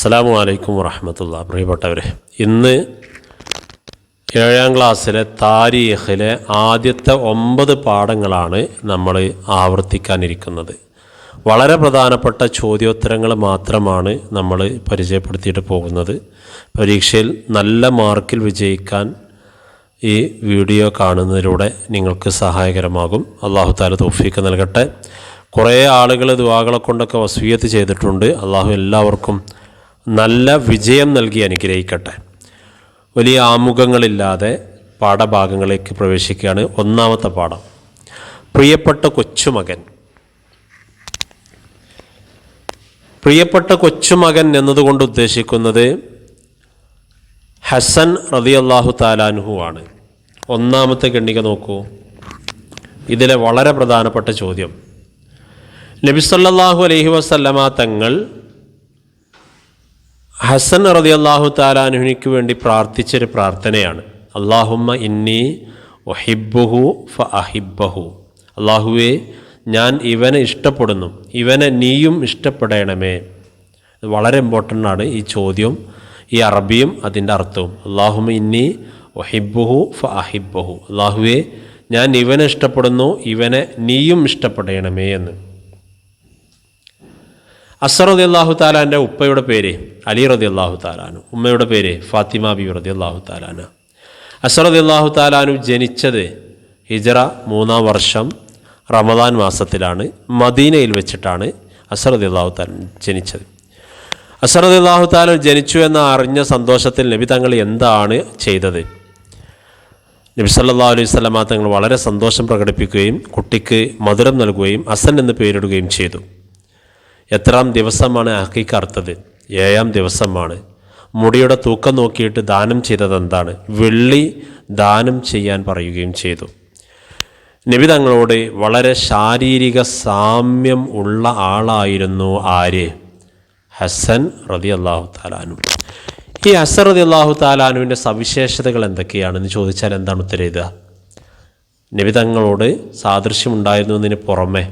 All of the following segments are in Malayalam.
അസ്സാമു അലൈക്കും വറഹമത്തുള്ള. പ്രിയപ്പെട്ടവരെ ഇന്ന് ഏഴാം ക്ലാസ്സിലെ താരീഖിലെ ആദ്യത്തെ ഒമ്പത് പാഠങ്ങളാണ് നമ്മൾ ആവർത്തിക്കാനിരിക്കുന്നത്. വളരെ പ്രധാനപ്പെട്ട ചോദ്യോത്തരങ്ങൾ മാത്രമാണ് നമ്മൾ പരിചയപ്പെടുത്തിയിട്ട് പോകുന്നത്. പരീക്ഷയിൽ നല്ല മാർക്കിൽ വിജയിക്കാൻ ഈ വീഡിയോ കാണുന്നതിലൂടെ നിങ്ങൾക്ക് സഹായകരമാകും. അള്ളാഹു താല തോഫീക്ക് നൽകട്ടെ. കുറേ ആളുകൾ ദുവാകളെ കൊണ്ടൊക്കെ വസൂയത്ത് ചെയ്തിട്ടുണ്ട്. അള്ളാഹു എല്ലാവർക്കും നല്ല വിജയം നൽകി അനുഗ്രഹിക്കട്ടെ. വലിയ ആമുഖങ്ങളില്ലാതെ പാഠഭാഗങ്ങളിലേക്ക് പ്രവേശിക്കുകയാണ് ഒന്നാമത്തെ പാഠം. പ്രിയപ്പെട്ട കൊച്ചുമകൻ. പ്രിയപ്പെട്ട കൊച്ചുമകൻ എന്നതുകൊണ്ട് ഉദ്ദേശിക്കുന്നത് ഹസൻ റതിയല്ലാഹു താലാൻഹു ആണ്. ഒന്നാമത്തെ ഖണ്ഡിക നോക്കൂ. ഇതിലെ വളരെ പ്രധാനപ്പെട്ട ചോദ്യം. നബിസല്ലാഹു അലഹി വസല്ലമ തങ്ങൾ ഹസൻ റതി അള്ളാഹു താലാൻഹുനിക്ക് വേണ്ടി പ്രാർത്ഥിച്ചൊരു പ്രാർത്ഥനയാണ്. അള്ളാഹുമ്മ ഇന്നി ഒഹിബുഹു ഫ അഹിബഹു അള്ളാഹുവെ ഞാൻ ഇവനെ ഇഷ്ടപ്പെടുന്നു. ഇവനെ നീയും ഇഷ്ടപ്പെടണമേ. വളരെ ഇമ്പോർട്ടന്റ് ആണ് ഈ ചോദ്യം ഈ അറബിയും അതിന്റെ അർത്ഥവും. അള്ളാഹുമ ഇന്നി ഒഹിബുഹു ഫ അഹിബഹു അള്ളാഹുവെ ഞാൻ ഇവനെ ഇഷ്ടപ്പെടുന്നു ഇവനെ നീയും ഇഷ്ടപ്പെടണമേ എന്ന്. അസർ റതി അള്ളാഹു താലാന്റെ ഉപ്പയുടെ പേര് അലി റതി അള്ളാഹു താലാനു ഉമ്മയുടെ പേര് ഫാത്തിമ ബി റതി അള്ളാഹു താലാന അസർ റതി അള്ളാഹു താലാനു ജനിച്ചത് ഹിജറ മൂന്നാം വർഷം റമദാൻ മാസത്തിലാണ് മദീനയിൽ വെച്ചിട്ടാണ് അസർ റതി അള്ളാഹു താലൻ ജനിച്ചത്. അസർ റതി അള്ളാഹു താലൻ ജനിച്ചു എന്ന് അറിഞ്ഞ സന്തോഷത്തിൽ നബി തങ്ങൾ എന്താണ് ചെയ്തത്? നബി സല്ലാ അലൈഹി സ്വലമാ തങ്ങൾ വളരെ സന്തോഷം പ്രകടിപ്പിക്കുകയും കുട്ടിക്ക് മധുരം നൽകുകയും അസൻ എന്ന് പേരിടുകയും ചെയ്തു. എത്രാം ദിവസമാണ് ഹക്കീക്ക് അർത്ഥത് ഏഴാം ദിവസമാണ്. മുടിയുടെ തൂക്കം നോക്കിയിട്ട് ദാനം ചെയ്തത് എന്താണ്? വെള്ളി ദാനം ചെയ്യാൻ പറയുകയും ചെയ്തു. നബി തങ്ങളോട് വളരെ ശാരീരിക സാമ്യം ഉള്ള ആളായിരുന്നു ആര്? ഹസൻ റതി അള്ളാഹു താലാനു ഈ ഹസൻ റതി അള്ളാഹു താലാനുവിന്റെ സവിശേഷതകൾ എന്തൊക്കെയാണെന്ന് ചോദിച്ചാൽ എന്താണ് ഉത്തരം എഴുതുക? നബി തങ്ങളോട് സാദൃശ്യമുണ്ടായിരുന്നു പുറമെ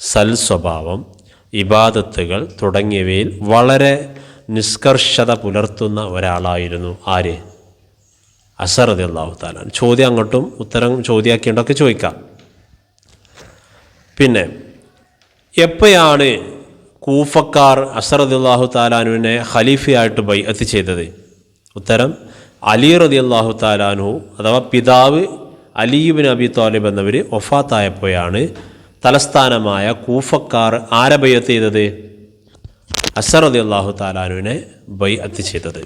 സൽ സ്വഭാവം ഇബാദത്തുകൾ തുടങ്ങിയവയിൽ വളരെ നിഷ്കർഷത പുലർത്തുന്ന ഒരാളായിരുന്നു ആര്? അസറതി അള്ളാഹു താലാൻ ചോദ്യം അങ്ങോട്ടും ഉത്തരം ചോദ്യമാക്കിയൊക്കെ ചോദിക്കാം. പിന്നെ എപ്പോഴാണ് കൂഫക്കാർ അസറതി അള്ളാഹു താലാനുവിനെ ഖലീഫയായിട്ട് ബൈഅത്ത് ചെയ്തത്? ഉത്തരം അലി റതി അള്ളാഹു താലാനു അഥവാ പിതാവ് അലിയുബിൻ അബി താലിബ് എന്നവർ ഒഫാത്തായപ്പോഴാണ് തലസ്ഥാനമായ കൂഫക്കാർ ആരെ ബൈഅത്ത് ചെയ്തത് അലി അള്ളാഹു താലാനുവിനെ ബൈ അത്ത് ചെയ്തത്.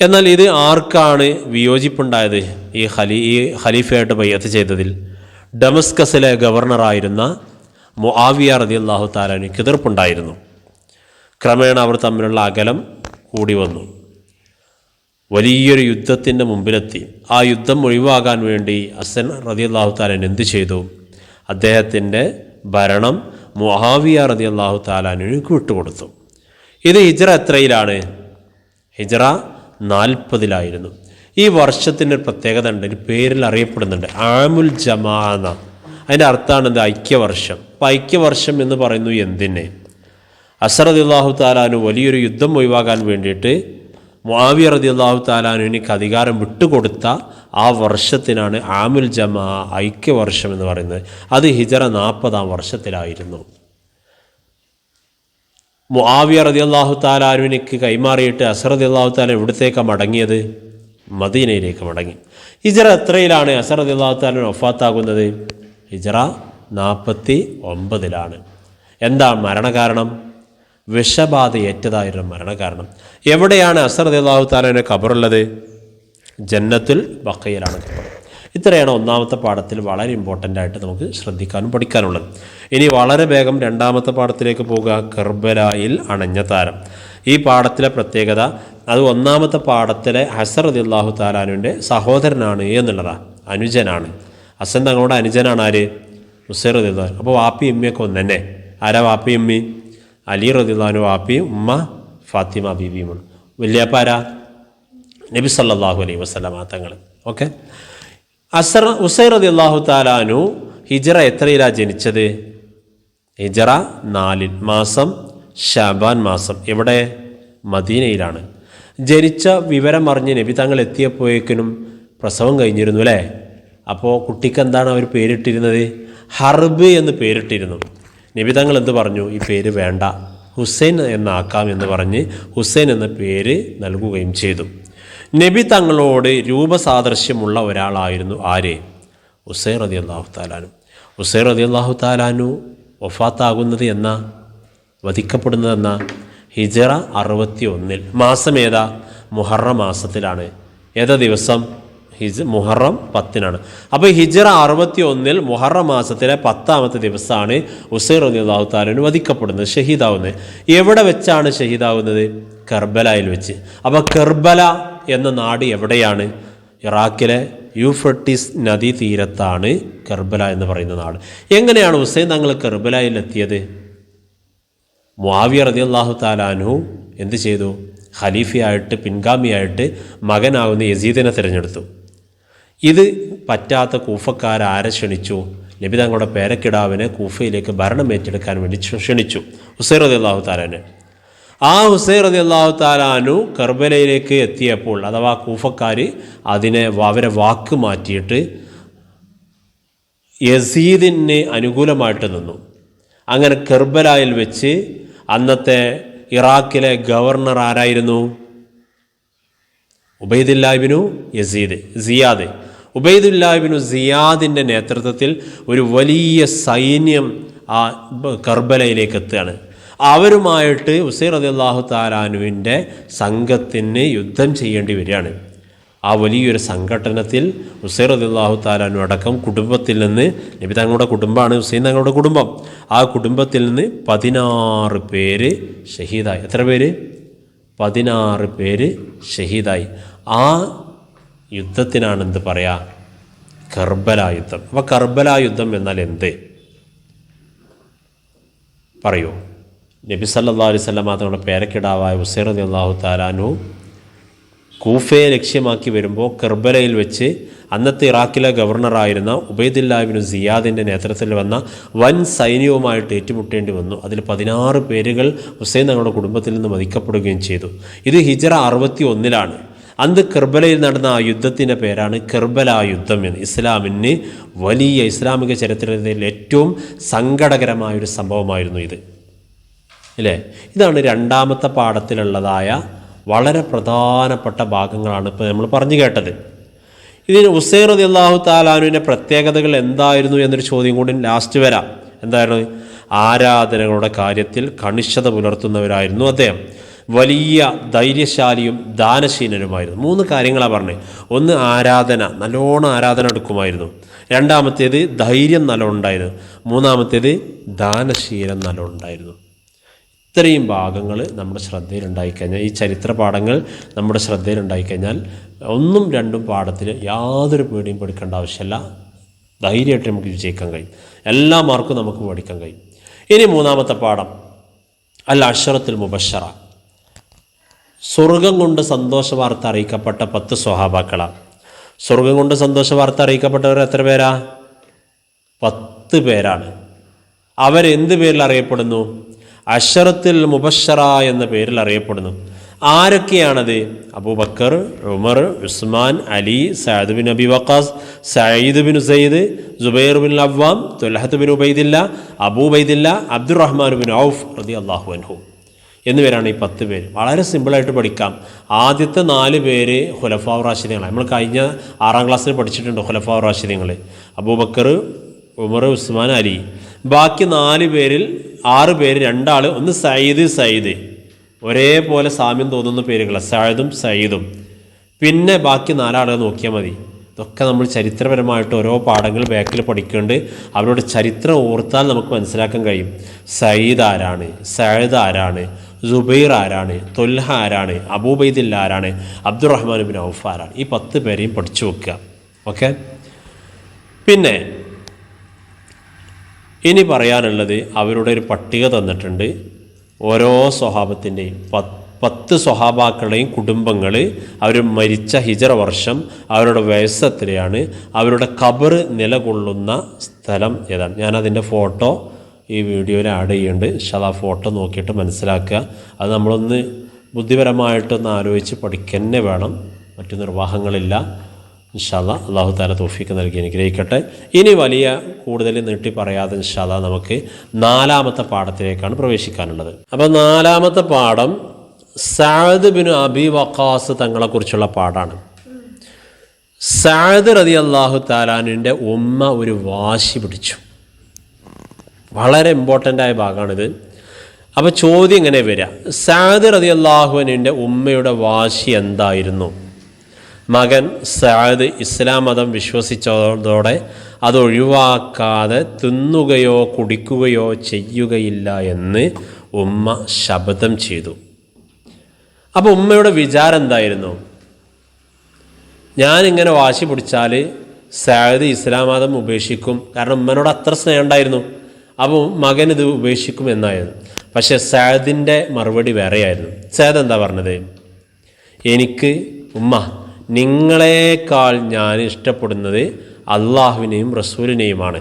എന്നാൽ ഇത് ആർക്കാണ് വിയോജിപ്പുണ്ടായത്? ഈ ഖലീ ഈ ഖലീഫയായിട്ട് ബയ്യത്ത് ചെയ്തതിൽ ഡമസ്കസിലെ ഗവർണറായിരുന്ന മുആവിയ റതി അള്ളാഹു താലാനുക്ക് എതിർപ്പുണ്ടായിരുന്നു ക്രമേണ അവർ തമ്മിലുള്ള അകലം കൂടി വന്നു. വലിയൊരു യുദ്ധത്തിന്റെ മുമ്പിലെത്തി. ആ യുദ്ധം ഒഴിവാകാൻ വേണ്ടി അസൻ റതി അള്ളാഹു താലൻ എന്തു ചെയ്തു? അദ്ദേഹത്തിന്റെ ഭരണം മുഹാവിയ റതി അള്ളാഹു താലാനിന് വിട്ടുകൊടുത്തു. ഇത് ഹിജറ എത്രയിലാണ്? ഹിജറ നാൽപ്പതിലായിരുന്നു. ഈ വർഷത്തിന്റെ പ്രത്യേകത ഉണ്ട് ഒരു പേരിൽ അറിയപ്പെടുന്നുണ്ട്. ആമുൽ ജമാന അതിന്റെ അർത്ഥമാണ് എന്ത് ഐക്യവർഷം. അപ്പം ഐക്യവർഷം എന്ന് പറയുന്നു എന്തിനെ? അള്ളാഹു താലാനു വലിയൊരു യുദ്ധം ഒഴിവാക്കാൻ വേണ്ടിയിട്ട് മുആവിയ റതി അള്ളാഹു താലാനുവിനിക്ക് അധികാരം വിട്ടുകൊടുത്ത ആ വർഷത്തിനാണ് ആമുൽ ജമാ ഐക്യവർഷം എന്ന് പറയുന്നത്. അത് ഹിജറ നാൽപ്പതാം വർഷത്തിലായിരുന്നു. മുആവിയ റതി അള്ളാഹു താലാനുവിനിക്ക് കൈമാറിയിട്ട് അസർ റതി അള്ളാഹു താല എവിടത്തേക്കാണ് മടങ്ങിയത്? മദീനയിലേക്ക് മടങ്ങി. ഹിജറ എത്രയിലാണ് അസർ റതി അള്ളാഹു താലൻ ഒഫാത്താകുന്നത് ഹിജറ നാൽപ്പത്തി ഒമ്പതിലാണ്. എന്താ മരണകാരണം? വിഷബാധ ഏറ്റതായിരുന്നു മരണകാരണം എവിടെയാണ് അസർ അള്ളാഹു താലാന്റെ ഖബറുള്ളത്? ജന്നത്തുൽ ബക്കയിലാണ് ഖബർ. ഇത്രയാണ് ഒന്നാമത്തെ പാഠത്തിൽ വളരെ ഇമ്പോർട്ടന്റ് ആയിട്ട് നമുക്ക് ശ്രദ്ധിക്കാനും പഠിക്കാനുള്ളത്. ഇനി വളരെ വേഗം രണ്ടാമത്തെ പാഠത്തിലേക്ക് പോകുക കർബലായിൽ അണഞ്ഞ താരം. ഈ പാഠത്തിലെ പ്രത്യേകത അത് ഒന്നാമത്തെ പാഠത്തിലെ ഹസർ അള്ളാഹു താലാനുവിന്റെ സഹോദരനാണ് എന്നുള്ളതാണ് അനുജനാണ്. ഹസൻ തങ്ങളുടെ അനുജനാണ് ആര്? റദിള്ളാൻ അപ്പോൾ വാപ്പി ഉമ്മയൊക്കെ ഒന്ന് ആരാ വാപ്പി ഉമ്മി അലി റദിള്ളാനു ആപ്പിയും ഉമ്മ ഫാത്തിമ ബീബിയുമാണ് വലിയപ്പ ആരാ? നബി സല്ലാഹു അലൈഹി വസ്ലാം തങ്ങൾ. ഓക്കെ? അസർ ഉസൈർ റതി അള്ളാഹു താലാനു ഹിജറ എത്രയിലാണ് ജനിച്ചത്? ഹിജറ നാലിൽ മാസം ഷാബാൻ മാസം. എവിടെ? മദീനയിലാണ്. ജനിച്ച വിവരം അറിഞ്ഞ് നബി തങ്ങൾ എത്തിയപ്പോഴേക്കിനും പ്രസവം കഴിഞ്ഞിരുന്നു അല്ലേ? അപ്പോൾ കുട്ടിക്ക് എന്താണ് അവർ പേരിട്ടിരുന്നത്? ഹർബ് എന്ന് പേരിട്ടിരുന്നു. നബി തങ്ങൾ എന്ത് പറഞ്ഞു? ഈ പേര് വേണ്ട. ഹുസൈൻ എന്നാക്കാം എന്ന് പറഞ്ഞ് ഹുസൈൻ എന്ന പേര് നൽകുകയും ചെയ്തു. നബി തങ്ങളോട് രൂപസാദൃശ്യമുള്ള ഒരാളായിരുന്നു ആര്? ഹുസൈൻ റതി അള്ളാഹു താലാനു ഹുസൈൻ റതി അള്ളാഹു താലാനു വഫാത്താകുന്നത് എന്ന? വധിക്കപ്പെടുന്നത് എന്ന? ഹിജറ അറുപത്തി ഒന്നിൽ മാസം ഏതാ? മുഹറ മാസത്തിലാണ്. ഏതാ ദിവസം? ഹിജ മുഹറം പത്തിനാണ്. അപ്പോൾ ഹിജറ അറുപത്തി ഒന്നിൽ മുഹറം മാസത്തിലെ പത്താമത്തെ ദിവസമാണ് ഉസൈർ അള്ളാഹു താലിന് വധിക്കപ്പെടുന്നത് ഷഹീദാവുന്നത്. എവിടെ വെച്ചാണ് ഷഹീദാവുന്നത്? കർബലയിൽ വെച്ച്. അപ്പോൾ കർബല എന്ന നാട് എവിടെയാണ്? ഇറാഖിലെ യൂഫ്രട്ടീസ് നദീ തീരത്താണ് കർബല എന്ന് പറയുന്ന നാട്. എങ്ങനെയാണ് ഉസൈൻ തങ്ങൾ കർബലയിൽ എത്തിയത്? മുആവിയ റതി അള്ളാഹു താലാനു എന്ത് ചെയ്തു? ഖലീഫയായിട്ട് പിൻഗാമിയായിട്ട് മകനാകുന്ന യസീദിനെ തിരഞ്ഞെടുത്തു. ഇത് പറ്റാത്ത കൂഫക്കാരാരെ ക്ഷണിച്ചു? നബി തങ്ങളുടെ പേരക്കിടാവിനെ കൂഫയിലേക്ക് ഭരണം ഏറ്റെടുക്കാൻ വേണ്ടി ക്ഷണിച്ചു. ഹുസൈർ അതി അള്ളാഹു താലാനെ ആ ഹുസൈർ അതി അള്ളാഹു താലാനു കർബലയിലേക്ക് എത്തിയപ്പോൾ അഥവാ കൂഫക്കാർ അതിനെ അവരെ വാക്ക് മാറ്റിയിട്ട് യസീദിന് അനുകൂലമായിട്ട് നിന്നു. അങ്ങനെ കെർബലായിൽ വെച്ച് അന്നത്തെ ഇറാഖിലെ ഗവർണർ ആരായിരുന്നു? ഉബൈദില്ലാബിനു യസീദ് സിയാദ്. ഉബൈദുല്ലാബിനു സിയാദിന്റെ നേതൃത്വത്തിൽ ഒരു വലിയ സൈന്യം ആ കർബലയിലേക്ക് എത്തുകയാണ്. അവരുമായിട്ട് ഉസൈർ റതി അള്ളാഹു താലാനുവിന്റെ സംഘത്തിന് യുദ്ധം ചെയ്യേണ്ടി വരികയാണ്. ആ വലിയൊരു സംഘടനത്തിൽ ഹുസൈൻ റദിള്ളാഹു താലാനു അടക്കം കുടുംബത്തിൽ നിന്ന് നബി തങ്ങളുടെ കുടുംബമാണ് ഹുസൈൻ തങ്ങളുടെ കുടുംബം. ആ കുടുംബത്തിൽ നിന്ന് പതിനാറ് പേര് ഷഹീദായി. എത്ര പേര്? പതിനാറ് പേര് ഷഹീദായി. ആ യുദ്ധത്തിനാണ് എന്ത് പറയാ? കർബല യുദ്ധം അപ്പോൾ കർബല യുദ്ധം എന്നാൽ എന്ത്? പറയൂ. നബി സല്ലാ അലൈഹി സ്വലം തങ്ങളുടെ പേരക്കിടാവായ ഹുസൈൻ അലി അള്ളാഹു താലാനു കൂഫയെ ലക്ഷ്യമാക്കി വരുമ്പോൾ കർബലയിൽ വെച്ച് അന്നത്തെ ഇറാഖിലെ ഗവർണറായിരുന്ന ഉബൈദില്ലാബിനു സിയാദിന്റെ നേതൃത്വത്തിൽ വന്ന വൻ സൈന്യവുമായിട്ട് ഏറ്റുമുട്ടേണ്ടി വന്നു. അതിൽ പതിനാറ് പേരുകൾ ഹുസൈൻ തങ്ങളുടെ കുടുംബത്തിൽ നിന്ന് മതിക്കപ്പെടുകയും ചെയ്തു. ഇത് ഹിജറ അറുപത്തി ഒന്നിലാണ് അന്ന് കർബലയിൽ നടന്ന ആ യുദ്ധത്തിന്റെ പേരാണ് കർബല യുദ്ധം എന്ന്. ഇസ്ലാമിന് വലിയ ഇസ്ലാമിക ചരിത്രത്തിൽ ഏറ്റവും സങ്കടകരമായൊരു സംഭവമായിരുന്നു ഇത്. അല്ലേ? ഇതാണ് രണ്ടാമത്തെ പാഠത്തിലുള്ളതായ വളരെ പ്രധാനപ്പെട്ട ഭാഗങ്ങളാണ് ഇപ്പോൾ നമ്മൾ പറഞ്ഞു കേട്ടത്. ഇതിന് ഉസൈർ റതി അള്ളാഹു താലാനുവിന്റെ പ്രത്യേകതകൾ എന്തായിരുന്നു എന്നൊരു ചോദ്യം കൂടി ലാസ്റ്റ് വരാം. എന്തായിരുന്നു? ആരാധനകളുടെ കാര്യത്തിൽ കണിഷ്ഠത പുലർത്തുന്നവരായിരുന്നു അദ്ദേഹം. വലിയ ധൈര്യശാലിയും ദാനശീലനുമായിരുന്നു. മൂന്ന് കാര്യങ്ങളാണ് പറഞ്ഞത് ഒന്ന് ആരാധന നല്ലോണം ആരാധന എടുക്കുമായിരുന്നു. രണ്ടാമത്തേത് ധൈര്യം നല്ലോണം ഉണ്ടായിരുന്നു മൂന്നാമത്തേത് ദാനശീലം നല്ലോണം ഉണ്ടായിരുന്നു ഇത്രയും ഭാഗങ്ങൾ നമ്മുടെ ശ്രദ്ധയിലുണ്ടായിക്കഴിഞ്ഞാൽ ഈ ചരിത്ര പാഠങ്ങൾ നമ്മുടെ ശ്രദ്ധയിലുണ്ടായിക്കഴിഞ്ഞാൽ ഒന്നും രണ്ടും പാഠത്തിൽ യാതൊരു പേടിയും പഠിക്കേണ്ട ആവശ്യമില്ല. ധൈര്യമായിട്ട് നമുക്ക് വിജയിക്കാൻ കഴിയും. എല്ലാ മാർക്കും നമുക്ക് പഠിക്കാൻ കഴിയും. ഇനി മൂന്നാമത്തെ പാഠം. അല്ല അക്ഷരത്തിൽ മുബഷറ. സ്വർഗം കൊണ്ട് സന്തോഷ വാർത്ത അറിയിക്കപ്പെട്ട പത്ത് സ്വഹാബാക്കളാണ് സ്വർഗം കൊണ്ട് സന്തോഷ വാർത്ത അറിയിക്കപ്പെട്ടവർ എത്ര പേരാ? പത്ത് പേരാണ്. അവരെന്ത് പേരിൽ അറിയപ്പെടുന്നു? അഷറത്തിൽ മുബഷറ എന്ന പേരിൽ അറിയപ്പെടുന്നു. ആരൊക്കെയാണത്? Abubakar Umar Usman Ali Syed bin Abi Waqas Sayyid bin Sayyid Jubair bin അവ്വാം തുലഹത്ത് bin ഉബൈദില്ല അബൂബൈദില്ല Abdulrahman bin ഔഫ് റതി അള്ളാഹു അൻഹു. എന്നിവരാണ് ഈ പത്ത് പേര്. വളരെ സിമ്പിളായിട്ട് പഠിക്കാം. ആദ്യത്തെ നാല് പേര് ഹുലഫാവ് റാശിദികളാണ് നമ്മൾ കഴിഞ്ഞ ആറാം ക്ലാസ്സിൽ പഠിച്ചിട്ടുണ്ട് ഹുലഫാവ് റാശിദികൾ അബൂബക്കർ ഉമർ ഉസ്മാൻ അലി. ബാക്കി നാല് പേരിൽ ആറ് പേര് രണ്ടാൾ ഒന്ന് സയ്യിദ് സയ്യിദ്. ഒരേപോലെ സാമ്യം തോന്നുന്ന പേരുകളാണ് സയ്യിദും സയ്യിദും. പിന്നെ ബാക്കി നാലാളുകൾ നോക്കിയാൽ മതി. ഇതൊക്കെ നമ്മൾ ചരിത്രപരമായിട്ട് ഓരോ പാഠങ്ങൾ ബാക്കിൽ പഠിക്കേണ്ട. അവരുടെ ചരിത്രം ഓർത്താൽ നമുക്ക് മനസ്സിലാക്കാൻ കഴിയും. സയ്യിദ് ആരാണ്? സയ്യിദ് ആരാണ്? ജുബൈർ ആരാണ്? തൊൽഹ ആരാണ്? അബൂബൈദില്ല ആരാണ്? അബ്ദുറഹ്മാൻ ബിൻ ഔഫ് ആരാണ് ഈ പത്ത് പേരെയും പഠിച്ചു വെക്കുക. ഓക്കെ? പിന്നെ ഇനി പറയാനുള്ളത് അവരുടെ ഒരു പട്ടിക തന്നിട്ടുണ്ട്. ഓരോ സ്വഭാവത്തിന്റെയും പത്ത് സ്വഹാബാക്കളുടെയും കുടുംബങ്ങൾ അവർ മരിച്ച ഹിജറ വർഷം അവരുടെ വയസ്സ് എത്രയാണ് അവരുടെ കബർ നിലകൊള്ളുന്ന സ്ഥലം ഏതാണ്? ഞാനതിന്റെ ഫോട്ടോ ഈ വീഡിയോയിൽ ആഡ് ചെയ്യുന്നുണ്ട് ആ ഫോട്ടോ നോക്കിയിട്ട് മനസ്സിലാക്കുക. അത് നമ്മളൊന്ന് ബുദ്ധിപരമായിട്ടൊന്ന് ആലോചിച്ച് പഠിക്കന്നെ വേണം. മറ്റു നിർവാഹങ്ങളില്ല. ഇൻഷാല്ല അള്ളാഹു താല തോഫിക്ക് നൽകി അനുഗ്രഹിക്കട്ടെ. ഇനി വലിയ കൂടുതൽ നീട്ടി പറയാതെ ഇൻഷാല്ല നമുക്ക് നാലാമത്തെ പാഠത്തിലേക്കാണ് പ്രവേശിക്കാനുള്ളത്. അപ്പോൾ നാലാമത്തെ പാഠം സാദ് ബിൻ അബി വക്കാസ് തങ്ങളെക്കുറിച്ചുള്ള പാഠാണ്. സാദ് റതി അള്ളാഹു താലാനിന്റെ ഉമ്മ ഒരു വാശി പിടിച്ചു. വളരെ ഇമ്പോർട്ടന്റ് ആയ ഭാഗമാണിത്. അപ്പോൾ ചോദ്യം ഇങ്ങനെ വരിക. സാദ് റതി അള്ളാഹുവിന്റെ ഉമ്മയുടെ വാശി എന്തായിരുന്നു? മകൻ സാദ് ഇസ്ലാം മതം വിശ്വസിച്ചതോടെ അത് ഒഴിവാക്കാതെ തിന്നുകയോ കുടിക്കുകയോ ചെയ്യുകയില്ല എന്ന് ഉമ്മ ശബ്ദം ചെയ്തു. അപ്പോൾ ഉമ്മയുടെ വിചാരം എന്തായിരുന്നു? ഞാനിങ്ങനെ വാശി പിടിച്ചാൽ സാദ് ഇസ്ലാം മതം ഉപേക്ഷിക്കും. കാരണം ഉമ്മനോട് അത്ര സ്നേഹം ഉണ്ടായിരുന്നു. അപ്പോൾ മകൻ ഇത് ഉപേക്ഷിക്കും എന്നായിരുന്നു. പക്ഷേ സാദിന്റെ മറുപടി വേറെയായിരുന്നു. സാദ് എന്താ പറഞ്ഞത്? എനിക്ക് ഉമ്മ നിങ്ങളെക്കാൾ ഞാൻ ഇഷ്ടപ്പെടുന്നത് അള്ളാഹുവിനെയും റസൂലിനെയുമാണ്.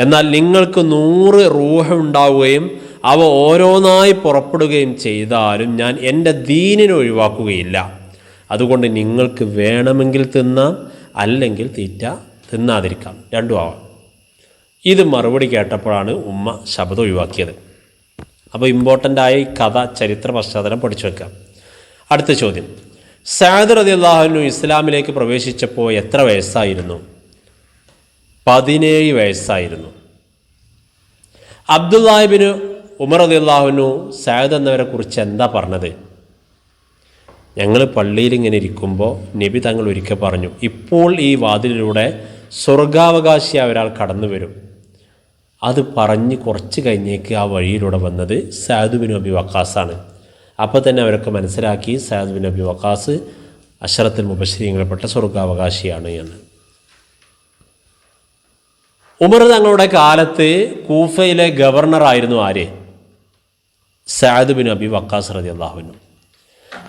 എന്നാൽ നിങ്ങൾക്ക് നൂറ് റൂഹ ഉണ്ടാവുകയും അവ ഓരോന്നായി പുറപ്പെടുകയും ചെയ്താലും ഞാൻ എന്റെ ദീനിനെ ഒഴിവാക്കുകയില്ല. അതുകൊണ്ട് നിങ്ങൾക്ക് വേണമെങ്കിൽ തിന്നാം അല്ലെങ്കിൽ തീറ്റ തിന്നാതിരിക്കാം. രണ്ടും ആവാം. ഇത് മറുപടി കേട്ടപ്പോഴാണ് ഉമ്മ ശബ്ദം ഒഴിവാക്കിയത്. അപ്പോൾ ഇമ്പോർട്ടന്റ് ആയി കഥ ചരിത്ര പശ്ചാത്തലം പഠിച്ചു വെക്കാം. അടുത്ത ചോദ്യം. സാദ് റതി അള്ളാഹുനു ഇസ്ലാമിലേക്ക് പ്രവേശിച്ചപ്പോൾ എത്ര വയസ്സായിരുന്നു? പതിനേഴ് വയസ്സായിരുന്നു. അബ്ദുല്ലാഹിബിന് ഉമർ റതി അള്ളാഹുനു സാദ് എന്നവരെ കുറിച്ച് എന്താ പറഞ്ഞത്? ഞങ്ങൾ പള്ളിയിൽ ഇങ്ങനെ ഇരിക്കുമ്പോൾ നബി തങ്ങൾ ഒരിക്കൽ പറഞ്ഞു ഇപ്പോൾ ഈ വാതിലിലൂടെ സ്വർഗാവകാശിയായ ഒരാൾ കടന്നു വരും അത് പറഞ്ഞ് കുറച്ച് കഴിഞ്ഞേക്ക് ആ വഴിയിലൂടെ വന്നത് സാദു ബിൻ അബി വക്കാസാണ്. അപ്പോൾ തന്നെ അവരൊക്കെ മനസ്സിലാക്കി സാദു ബിൻ അബി വക്കാസ് അഷറത്തിൽ മുബശ്രീങ്ങളിൽപ്പെട്ട സ്വർഗാവകാശിയാണ് എന്ന്. ഉമർ തങ്ങളുടെ കാലത്ത് കൂഫയിലെ ഗവർണറായിരുന്നു ആര്? സാദുബിൻ അബി വക്കാസ് റതി അള്ളാഹുവിനും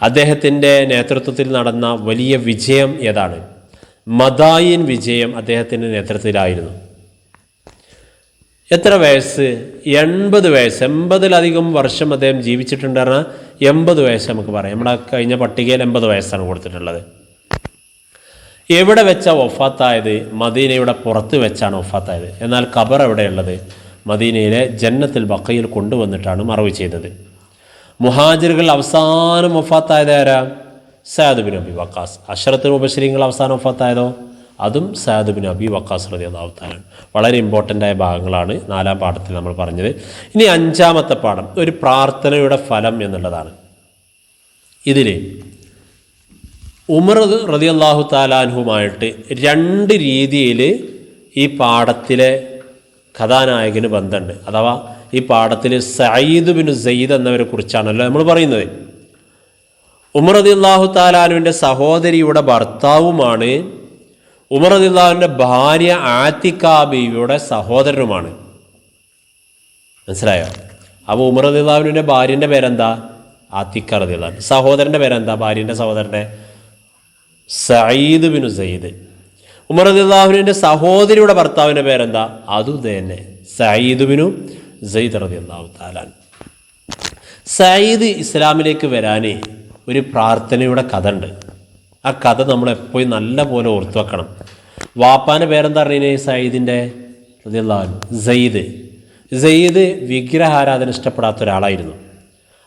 അദ്ദേഹത്തിന്റെ നേതൃത്വത്തിൽ നടന്ന വലിയ വിജയം ഏതാണ്? മദായിൻ വിജയം അദ്ദേഹത്തിന്റെ നേതൃത്വത്തിലായിരുന്നു. എത്ര വയസ്സ്? എൺപത് വയസ്സ്. എൺപതിലധികം വർഷം അദ്ദേഹം ജീവിച്ചിട്ടുണ്ട് പറഞ്ഞാൽ എൺപത് വയസ്സ് നമുക്ക് പറയാം. നമ്മുടെ കഴിഞ്ഞ പട്ടികയിൽ എൺപത് വയസ്സാണ് കൊടുത്തിട്ടുള്ളത്. എവിടെ വെച്ചാണ് ഒഫാത്തായത് മദീനയുടെ പുറത്ത് വെച്ചാണ് ഒഫാത്തായത് എന്നാൽ ഖബർ എവിടെയുള്ളത്? മദീനയിലെ ജന്നത്തിൽ ബക്കയിൽ കൊണ്ടുവന്നിട്ടാണ് മറവ് ചെയ്തത്. മുഹാജിറുകൾ അവസാനം ഒഫാത്തായത് ആരാ? സയാദ് ബിൻ അബി വക്കാസ്. അഷറത്തിന് ഉപശ്രീങ്ങൾ അവസാനം ഒഫാത്തായതോ അതും ബിൻ അബി വക്കാസ് റതി വളരെ ഇമ്പോർട്ടന്റ് ആയ ഭാഗങ്ങളാണ് നാലാം പാഠത്തിൽ നമ്മൾ പറഞ്ഞത്. ഇനി അഞ്ചാമത്തെ പാഠം ഒരു പ്രാർത്ഥനയുടെ ഫലം എന്നുള്ളതാണ്. ഇതിൽ ഉമർ റതി അള്ളാഹു താലാൻഹുമായിട്ട് രണ്ട് രീതിയിൽ ഈ പാഠത്തിലെ കഥാനായകന് ബന്ധമുണ്ട്. അഥവാ ഈ പാഠത്തിൽ സയ്യിദ് ബിൻ സയ്യിദ് എന്നവരെ കുറിച്ചാണല്ലോ നമ്മൾ പറയുന്നത്. ഉമർ റതി അള്ളാഹു താലാനുവിന്റെ സഹോദരിയുടെ ഭർത്താവുമാണ് ഉമർ റതി ഭാര്യ ആത്തിക്കാബിയുടെ സഹോദരനുമാണ്. മനസ്സിലായോ? അപ്പോൾ ഉമർ ഭാര്യന്റെ ഭാര്യന്റെ പേരെന്താ? ആത്തിക്ക സഹോദരന്റെ സഹോദരന്റെ പേരെന്താ ഭാര്യന്റെ സഹോദരന്റെ? സയ്യിദ് ബിനു സയ്യിദ്. ഉമർ റദിള്ളാഹുവിന്റെ സഹോദരിയുടെ ഭർത്താവിന്റെ പേരെന്താ? അതു തന്നെ. സയ്യിദ് ബിനു സയ്യിദ് അള്ളാഹു താലാൻ സയ്യിദ് ഇസ്ലാമിലേക്ക് വരാനേ ഒരു പ്രാർത്ഥനയുടെ കഥ ഉണ്ട്. ആ കഥ നമ്മൾ എപ്പോഴും നല്ല പോലെ ഓർത്തു വെക്കണം വാപ്പാന്റെ പേരെന്താ പറഞ്ഞേ സയ്യിദിന്റെ സയ്യിദ്. സയ്യിദ് വിഗ്രഹാരാധന ഇഷ്ടപ്പെടാത്ത ഒരാളായിരുന്നു.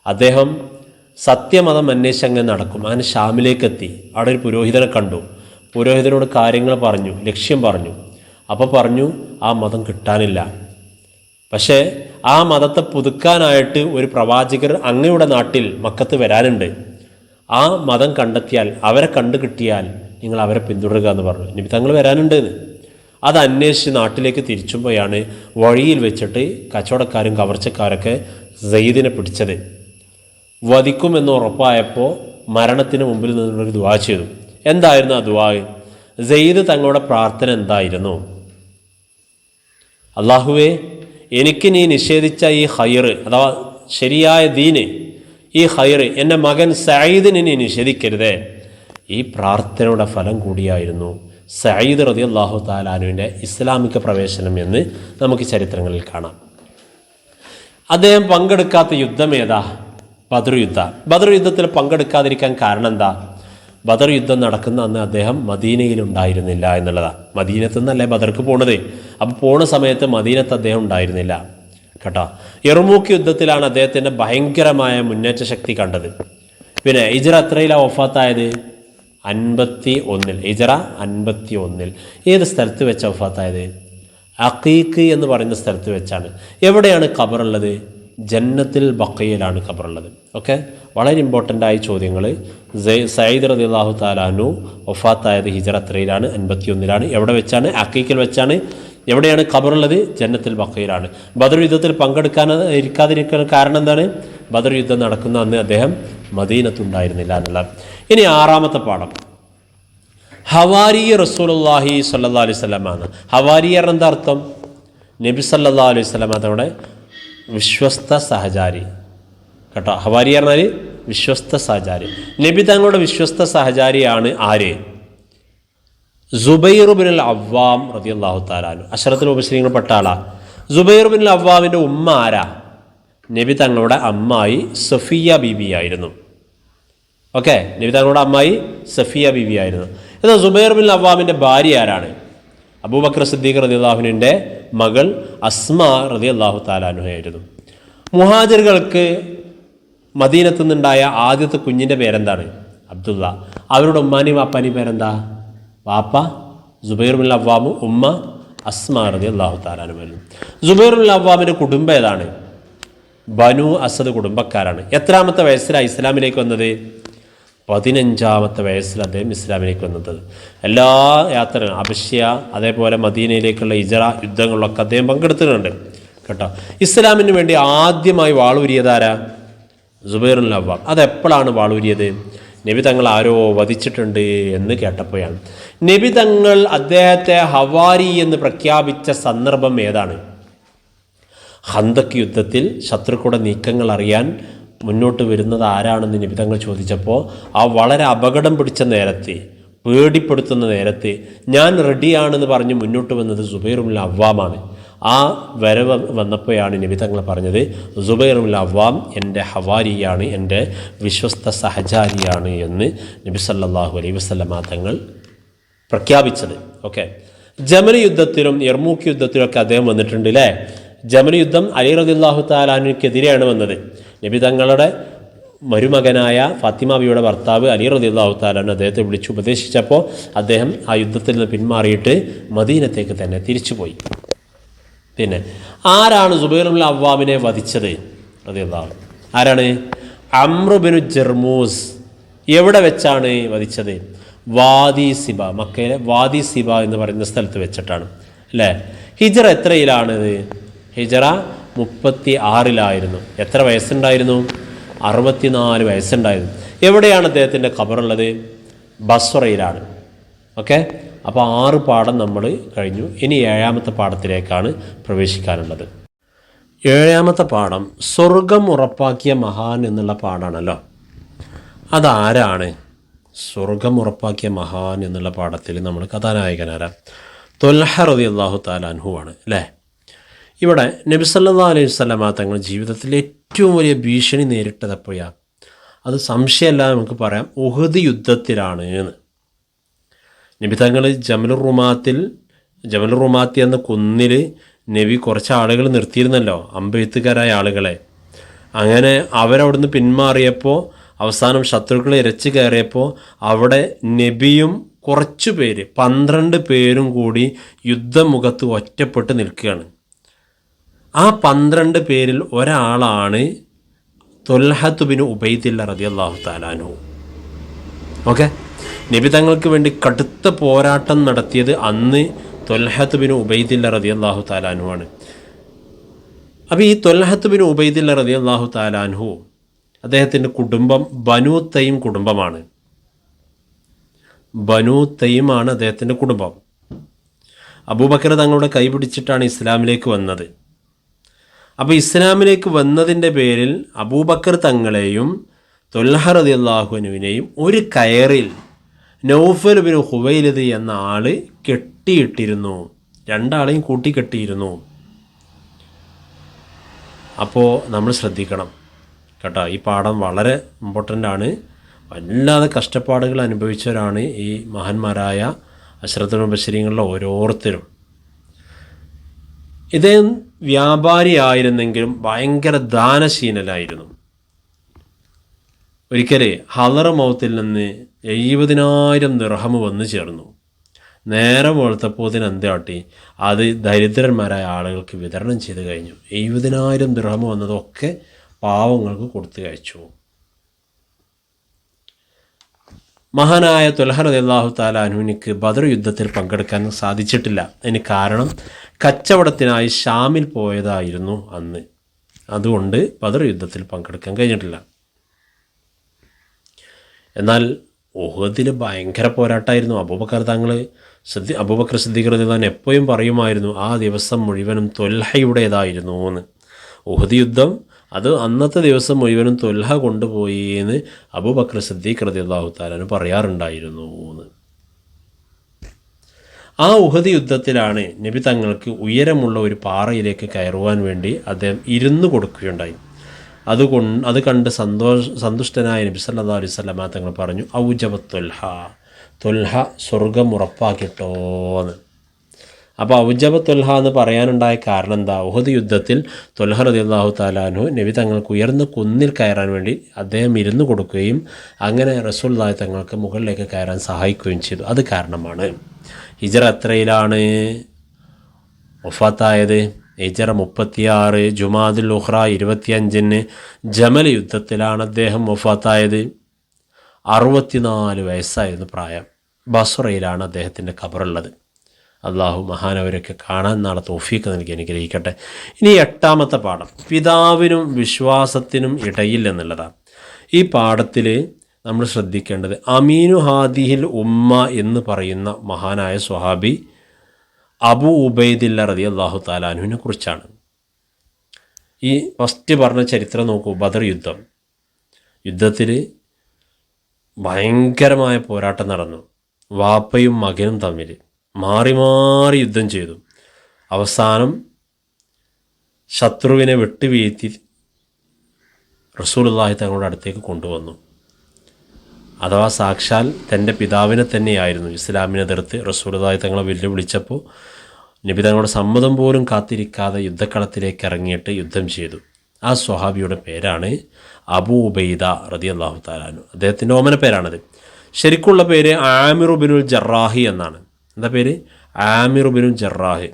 അദ്ദേഹം സത്യമതം അന്വേഷിച്ച് നടക്കും. അങ്ങനെ ഷാമിലേക്ക് എത്തി അവിടെ ഒരു പുരോഹിതനെ കണ്ടു. പുരോഹിതനോട് കാര്യങ്ങൾ പറഞ്ഞു ലക്ഷ്യം പറഞ്ഞു. അപ്പോൾ പറഞ്ഞു ആ മതം കിട്ടാനില്ല. പക്ഷേ ആ മതത്തെ പുതുക്കാനായിട്ട് ഒരു പ്രവാചകർ അങ്ങയുടെ നാട്ടിൽ മക്കത്ത് വരാനുണ്ട്. ആ മതം കണ്ടെത്തിയാൽ അവരെ കണ്ടു കിട്ടിയാൽ നിങ്ങൾ അവരെ പിന്തുടരുക എന്ന് പറഞ്ഞു. ഇനി തങ്ങൾ വരാനുണ്ടെന്ന്. അത് അന്വേഷിച്ച് നാട്ടിലേക്ക് തിരിച്ചുമ്പോഴാണ് വഴിയിൽ വെച്ചിട്ട് കച്ചവടക്കാരും കവർച്ചക്കാരൊക്കെ സെയ്ദിനെ പിടിച്ചത്. വധിക്കുമെന്ന് ഉറപ്പായപ്പോൾ മരണത്തിന് മുമ്പിൽ നിന്നുള്ളൊരു ദുവാ ചെയ്തു. എന്തായിരുന്നു ആ ദുവാ സെയ്ദ് തങ്ങളുടെ പ്രാർത്ഥന എന്തായിരുന്നു? അള്ളാഹുവേ എനിക്ക് നീ നിഷേധിച്ച ഈ ഹയർ അഥവാ ശരിയായ ദീന് ഈ ഹൈറ് എന്റെ മകൻ സയ്യിദിനെ നീ നിഷേധിക്കരുതേ. ഈ പ്രാർത്ഥനയുടെ ഫലം കൂടിയായിരുന്നു സയ്യിദ് റതി അള്ളാഹു താലാനുവിന്റെ ഇസ്ലാമിക പ്രവേശനം എന്ന് നമുക്ക് ചരിത്രങ്ങളിൽ കാണാം. അദ്ദേഹം പങ്കെടുക്കാത്ത യുദ്ധം ഏതാ? ബദർ യുദ്ധ. ബദർ യുദ്ധത്തിൽ പങ്കെടുക്കാതിരിക്കാൻ കാരണം എന്താ? ബദർ യുദ്ധം നടക്കുന്ന അന്ന് അദ്ദേഹം മദീനയിൽ ഉണ്ടായിരുന്നില്ല എന്നുള്ളതാണ് മദീനത്തുനിന്നല്ലേ ബദർക്ക് പോണത്? അപ്പോൾ പോണ സമയത്ത് മദീനത്ത് അദ്ദേഹം ഉണ്ടായിരുന്നില്ല. കേട്ടോ. എറുമൂക്ക് യുദ്ധത്തിലാണ് അദ്ദേഹത്തിന്റെ ഭയങ്കരമായ മുന്നേറ്റ ശക്തി കണ്ടത്. പിന്നെ ഇജറ എത്രയിലാണ് ഒഫാത്തായത് അൻപത്തി ഒന്നിൽ ഇജറ അൻപത്തി ഒന്നിൽ ഏത് സ്ഥലത്ത് വെച്ച ഒഫാത്തായത് അക്കീക്ക് എന്ന് പറയുന്ന സ്ഥലത്ത് വെച്ചാണ്. എവിടെയാണ് ഖബറുള്ളത്? ജന്നത്തിൽ ബക്കയിലാണ് ഖബറുള്ളത്. ഓക്കെ? വളരെ ഇമ്പോർട്ടന്റ് ആയ ചോദ്യങ്ങൾ സയ്യിദ് റതി അള്ളാഹു താലാനു ഒഫാത്തായത് ഹിജറ അത്രയിലാണ് അൻപത്തി ഒന്നിലാണ് എവിടെ വെച്ചാണ്? അക്കീക്കിൽ വെച്ചാണ്. എവിടെയാണ് ഖബറുള്ളത്? ജന്നത്തിൽ ബക്കയിലാണ് ബദർ യുദ്ധത്തിൽ പങ്കെടുക്കാൻ ഇരിക്കാതിരിക്കാൻ കാരണം എന്താണ്? ബദർ യുദ്ധം നടക്കുന്ന അന്ന് അദ്ദേഹം മദീനത്തുണ്ടായിരുന്നില്ല എന്നുള്ള. ഇനി ആറാമത്തെ പാഠം. ഹവാരി റസൂലുള്ളാഹി സല്ലാ അലൈഹി സ്വലമാണ് ഹവാരിയർ എന്താ അർത്ഥം? നബി സല്ലാ അലൈഹി തങ്ങളുടെ വിശ്വസ്ത സഹചാരി. കേട്ടോ? ഹവാരിയർ എന്നാൽ വിശ്വസ്ത സഹചാരി. നബി തങ്ങളുടെ വിശ്വസ്ത സഹചാരിയാണ് ആര്? സുബൈർ ബിൻ അൽ അവ്വാം റതി അള്ളാഹു താലാലു അഷറത്തിൽ ഉപശ്രീങ്ങൾ പെട്ട ആളാ സുബൈർ ബിൻ അൽ അവ്വാമിന്റെ ഉമ്മ ആരാ? നബി തങ്ങളുടെ അമ്മായി സഫിയ ബീബി ആയിരുന്നു. ഓക്കെ? നബി തങ്ങളുടെ അമ്മായി സഫിയ ബീബി ആയിരുന്നു. എന്നാൽ സുബൈർ ബിൻ അവ്വാമിന്റെ ഭാര്യ ആരാണ്? അബൂബക്കർ സിദ്ദീഖ് റതി അള്ളാഹുവിന്റെ മകൾ അസ്മ റതി അള്ളാഹു താലാനുഹയായിരുന്നു മുഹാജിറുകൾക്ക് മദീനത്തു നിന്നുണ്ടായ ആദ്യത്തെ കുഞ്ഞിന്റെ പേരെന്താണ്? അബ്ദുള്ള. അവരുടെ ഉമ്മാനെയും അപ്പാനിയും പേരെന്താ? വാപ്പ ജുബൈർ ബിൻ അവ്വാമും ഉമ്മ അസ്മാറതി അള്ളാഹു താലാനുമായിരുന്നു ജുബൈർ ബിൻ അവ്വാമിന്റെ കുടുംബം ഏതാണ്? ബനു അസദ് കുടുംബക്കാരാണ്. എത്രാമത്തെ വയസ്സിലാണ് ഇസ്ലാമിലേക്ക് വന്നത്? പതിനഞ്ചാമത്തെ വയസ്സിൽ അദ്ദേഹം ഇസ്ലാമിലേക്ക് വന്നത്. എല്ലാ യാത്രകളും അബശ്യ അതേപോലെ മദീനയിലേക്കുള്ള ഇജറ യുദ്ധങ്ങളിലൊക്കെ അദ്ദേഹം പങ്കെടുത്തിട്ടുണ്ട്. കേട്ടോ? ഇസ്ലാമിന് വേണ്ടി ആദ്യമായി വാളൂരിയതാരാ ജുബൈറുൽ അവ്വാം അതെപ്പോഴാണ് വാളൂരിയത്? നബി തങ്ങൾ ആരോ വധിച്ചിട്ടുണ്ട് എന്ന് കേട്ടപ്പോഴാണ്. നബി തങ്ങൾ അദ്ദേഹത്തെ ഹവാരി എന്ന് പ്രഖ്യാപിച്ച സന്ദർഭം ഏതാണ്? ഹന്തക് യുദ്ധത്തിൽ ശത്രുക്കളുടെ നീക്കങ്ങൾ അറിയാൻ മുന്നോട്ട് വരുന്നത് ആരാണെന്ന് നിബിതങ്ങൾ ചോദിച്ചപ്പോൾ ആ വളരെ അപകടം പിടിച്ച നേരത്തെ പേടിപ്പെടുത്തുന്ന നേരത്തെ ഞാൻ റെഡിയാണെന്ന് പറഞ്ഞ് മുന്നോട്ട് വന്നത് സുബൈറുൽ അവ്വാമാണ്. ആ വരവ് വന്നപ്പോഴാണ് നിബിതങ്ങൾ പറഞ്ഞത് സുബൈറുൽ അവാം എന്റെ ഹവാരിയാണ് എന്റെ വിശ്വസ്ത സഹചാരിയാണ് എന്ന് നബി സല്ലാഹു അലൈ വസല്ലമ തങ്ങൾ പ്രഖ്യാപിച്ചത്. ഓക്കെ. ജമന യുദ്ധത്തിലും എർമൂക്ക് യുദ്ധത്തിലും ഒക്കെ അദ്ദേഹം വന്നിട്ടുണ്ട് അല്ലേ ജമന യുദ്ധം അലി റദില്ലാഹു താലാനുക്കെതിരെയാണ് വന്നത്. നബി തങ്ങളുടെ മരുമകനായ ഫാത്തിമാബിയുടെ ഭർത്താവ് അലി റദില്ലാഹു താലാൻ അദ്ദേഹത്തെ വിളിച്ചു ഉപദേശിച്ചപ്പോൾ അദ്ദേഹം ആ യുദ്ധത്തിൽ നിന്ന് പിന്മാറിയിട്ട് മദീനത്തേക്ക് തന്നെ തിരിച്ചുപോയി. പിന്നെ ആരാണ് സുബൈറുൽ അവ്വാമിനെ വധിച്ചത്? അതെന്താണ്. ആരാണ്? അമ്രുബിനു ജർമൂസ്. എവിടെ വെച്ചാണ് വധിച്ചത്? വാദി സിബ മക്കയിലെ വാദി സിബ എന്ന് പറയുന്ന സ്ഥലത്ത് വെച്ചിട്ടാണ്. അല്ലേ? ഹിജറ എത്രയിലാണിത് ഹിജറ മുപ്പത്തി ആറിലായിരുന്നു എത്ര വയസ്സുണ്ടായിരുന്നു? അറുപത്തിനാല് വയസ്സുണ്ടായിരുന്നു. എവിടെയാണ് അദ്ദേഹത്തിന്റെ ഖബറുള്ളത്? ബസ്വറയിലാണ്. ഓക്കെ? അപ്പോൾ ആറ് പാഠം നമ്മൾ കഴിഞ്ഞു. ഇനി ഏഴാമത്തെ പാഠത്തിലേക്കാണ് പ്രവേശിക്കാനുള്ളത്. ഏഴാമത്തെ പാഠം സ്വർഗം ഉറപ്പാക്കിയ മഹാൻ എന്നുള്ള പാഠാണല്ലോ. അതാരാണ്? സ്വർഗം ഉറപ്പാക്കിയ മഹാൻ എന്നുള്ള പാഠത്തിൽ നമ്മൾ കഥാനായകനാരാ? തൊൽഹ റതി അള്ളാഹു താലാൻഹുവാണ് അല്ലേ? ഇവിടെ നബിസല്ലാ അലൈഹി സ്വലമ തങ്ങൾ ജീവിതത്തിൽ ഏറ്റവും വലിയ ഭീഷണി നേരിട്ടത് എപ്പോഴാണ് അത് സംശയമല്ലാതെ നമുക്ക് പറയാം ഉഹദ് യുദ്ധത്തിലാണ് എന്ന്. നബി തങ്ങൾ ജമലുർ റുമാത്തിൽ ജമലുർ റുമാത്തി എന്ന കുന്നിൽ നബി കുറച്ച് ആളുകൾ നിർത്തിയിരുന്നല്ലോ അമ്പെഴുത്തുകാരായ ആളുകളെ. അങ്ങനെ അവരവിടുന്ന് പിന്മാറിയപ്പോൾ അവസാനം ശത്രുക്കളെ ഇരച്ചു കയറിയപ്പോൾ അവിടെ നബിയും കുറച്ചു പേര് പന്ത്രണ്ട് പേരും കൂടി യുദ്ധമുഖത്ത് ഒറ്റപ്പെട്ട് നിൽക്കുകയാണ്. ആ പന്ത്രണ്ട് പേരിൽ ഒരാളാണ് തൊൽഹത്തുബിന് ഉബൈദില്ല റതി അള്ളാഹു താലാനു ഓക്കെ? നബി തങ്ങൾക്ക് വേണ്ടി കടുത്ത പോരാട്ടം നടത്തിയത് അന്ന് തൊൽഹത്ത് ബിൻ ഉബൈദില്ല റതി അള്ളാഹു താലാനു ആണ് അപ്പോൾ ഈ തൊൽഹത്ത് ബിൻ ഉബൈദില്ല റതി അള്ളാഹു താലാൻഹു അദ്ദേഹത്തിന്റെ കുടുംബം ബനു തൈം കുടുംബമാണ്. ബനു തൈമാണ് അദ്ദേഹത്തിന്റെ കുടുംബം. അബൂബക്കർ തങ്ങളുടെ കൈപിടിച്ചിട്ടാണ് ഇസ്ലാമിലേക്ക് വന്നത്. അപ്പോൾ ഇസ്ലാമിലേക്ക് വന്നതിന്റെ പേരിൽ അബൂബക്കർ തങ്ങളെയും തൊല്ലഹ റതി അള്ളാഹുനുവിനെയും ഒരു കയറിൽ നൗഫൽ ബിൻ ഹുവൈലത് എന്ന ആൾ കെട്ടിയിട്ടിരുന്നു. രണ്ടാളെയും കൂട്ടിക്കെട്ടിയിരുന്നു. അപ്പോൾ നമ്മൾ ശ്രദ്ധിക്കണം. കേട്ടോ ഈ പാഠം വളരെ ഇമ്പോർട്ടന്റ് ആണ്. വല്ലാതെ കഷ്ടപ്പാടുകൾ അനുഭവിച്ചവരാണ് ഈ മഹാന്മാരായ അശ്രദ്ധ ബശരീങ്ങളിലെ ഓരോരുത്തരും. ഇദ്ദേഹം വ്യാപാരിയായിരുന്നെങ്കിലും ഭയങ്കര ദാനശീലനായിരുന്നു. ഒരിക്കലേ ഹലറ മൗത്തിൽ നിന്ന് എഴുപതിനായിരം നിറഹമ വന്നു ചേർന്നു. നേരെ വെളുത്തപ്പോത്തിന് എന്താട്ടി അത് ദരിദ്രന്മാരായ ആളുകൾക്ക് വിതരണം ചെയ്ത് കഴിഞ്ഞു. എഴുപതിനായിരം ദൃഹമ വന്നതൊക്കെ പാവങ്ങൾക്ക് കൊടുത്തു കഴിച്ചു. മഹാനായ തുലഹർ അള്ളാഹു താലാനുവിനിക്ക് ബദർ യുദ്ധത്തിൽ പങ്കെടുക്കാൻ സാധിച്ചിട്ടില്ല. അതിന് കാരണം കച്ചവടത്തിനായി ഷാമിൽ പോയതായിരുന്നു അന്ന്. അതുകൊണ്ട് ബദർ യുദ്ധത്തിൽ പങ്കെടുക്കാൻ കഴിഞ്ഞിട്ടില്ല. എന്നാൽ ഉഹദിൽ ഭയങ്കര പോരാട്ടമായിരുന്നു അബൂബക്കർ തങ്ങൾ സിദ്ധി അബൂബക്കർ സിദ്ധീകൃതി താൻ എപ്പോഴും പറയുമായിരുന്നു ആ ദിവസം മുഴുവനും തൊൽഹയുടേതായിരുന്നു എന്ന്. ഉഹദ് യുദ്ധം അത് അന്നത്തെ ദിവസം മുഴുവനും തൊൽഹ കൊണ്ടുപോയി എന്ന് അബൂബക്കർ സിദ്ദീഖ് റതി അള്ളാഹു താലാന് പറയാറുണ്ടായിരുന്നു എന്ന്. ആ ഉഹദ് യുദ്ധത്തിലാണ് നബി തങ്ങൾക്ക് ഉയരമുള്ള ഒരു പാറയിലേക്ക് കയറുവാൻ വേണ്ടി അദ്ദേഹം ഇരുന്ന് കൊടുക്കുകയുണ്ടായി. അതുകൊണ്ട് അത് കണ്ട് സന്തോഷ സന്തുഷ്ടനായ നബി സല്ലാ അലൈഹി സ്വലമ തങ്ങൾ പറഞ്ഞു ഔജബ തൊൽഹ തൊൽഹ സ്വർഗം ഉറപ്പാക്കിട്ടോന്ന് അപ്പോൾ ഔജബ തൊൽഹ എന്ന് പറയാനുണ്ടായ കാരണം എന്താ ഉഹദ് യുദ്ധത്തിൽ തുൽഹ റദിയല്ലാഹു താലാനു നബി തങ്ങൾക്ക് ഉയർന്ന കുന്നിൽ കയറാൻ വേണ്ടി അദ്ദേഹം ഇരുന്ന് കൊടുക്കുകയും അങ്ങനെ റസൂൽദായ് തങ്ങൾക്ക് മുകളിലേക്ക് കയറാൻ സഹായിക്കുകയും ചെയ്തു. അത് കാരണമാണ്. ഹിജറ എത്രയിലാണ്? ഒഫാത്തായത് ഹിജറ മുപ്പത്തിയാറ് ജുമാദുൽ ഉഹ്റ ഇരുപത്തിയഞ്ചിന് ജമൽ യുദ്ധത്തിലാണ് അദ്ദേഹം വഫാത്തായത്. അറുപത്തിനാല് വയസ്സായിരുന്നു പ്രായം. ബസുറയിലാണ് അദ്ദേഹത്തിന്റെ ഖബറുള്ളത്. അള്ളാഹു മഹാനവരൊക്കെ കാണാൻ നാളെ തോഫീക്ക് നൽകി അനുഗ്രഹിക്കട്ടെ. ഇനി എട്ടാമത്തെ പാഠം. പിതാവിനും വിശ്വാസത്തിനും ഇടയിൽ എന്നുള്ളതാണ്. ഈ പാഠത്തിൽ നമ്മൾ ശ്രദ്ധിക്കേണ്ടത് അമീനു ഹാദിഹിൽ ഉമ്മ എന്ന് പറയുന്ന മഹാനായ സ്വഹാബി അബു ഉബൈദില്ല റതി അള്ളാഹു താലാനുവിനെ കുറിച്ചാണ്. ഈ ഫസ്റ്റ് പറഞ്ഞ ചരിത്രം നോക്കൂ ബദർ യുദ്ധം. യുദ്ധത്തിൽ ഭയങ്കരമായ പോരാട്ടം നടന്നു. വാപ്പയും മകനും തമ്മിൽ മാറി മാറി യുദ്ധം ചെയ്തു. അവസാനം ശത്രുവിനെ വെട്ടുവീഴ്ത്തി റസൂലുള്ളാഹി തങ്ങളുടെ അടുത്തേക്ക് കൊണ്ടുവന്നു. അഥവാ സാക്ഷാൽ തന്റെ പിതാവിനെ തന്നെയായിരുന്നു. ഇസ്ലാമിനെ എതിർത്ത് റസൂലുള്ളാഹി തങ്ങളെ വെല്ലുവിളിച്ചപ്പോൾ നബി തങ്ങളുടെ സമ്മതം പോലും കാത്തിരിക്കാതെ യുദ്ധക്കളത്തിലേക്ക് ഇറങ്ങിയിട്ട് യുദ്ധം ചെയ്തു. ആ സ്വഹാബിയുടെ പേരാണ് അബു ഉബൈദ റതി അള്ളാഹു താലാനു അദ്ദേഹത്തിന്റെ ഓമന പേരാണത്. ശരിക്കുള്ള പേര് ആമിറുബിനുൽ ജറാഹി എന്നാണ്. എന്താ പേര്? ആമിറുബിനുൽ ജറാഹി.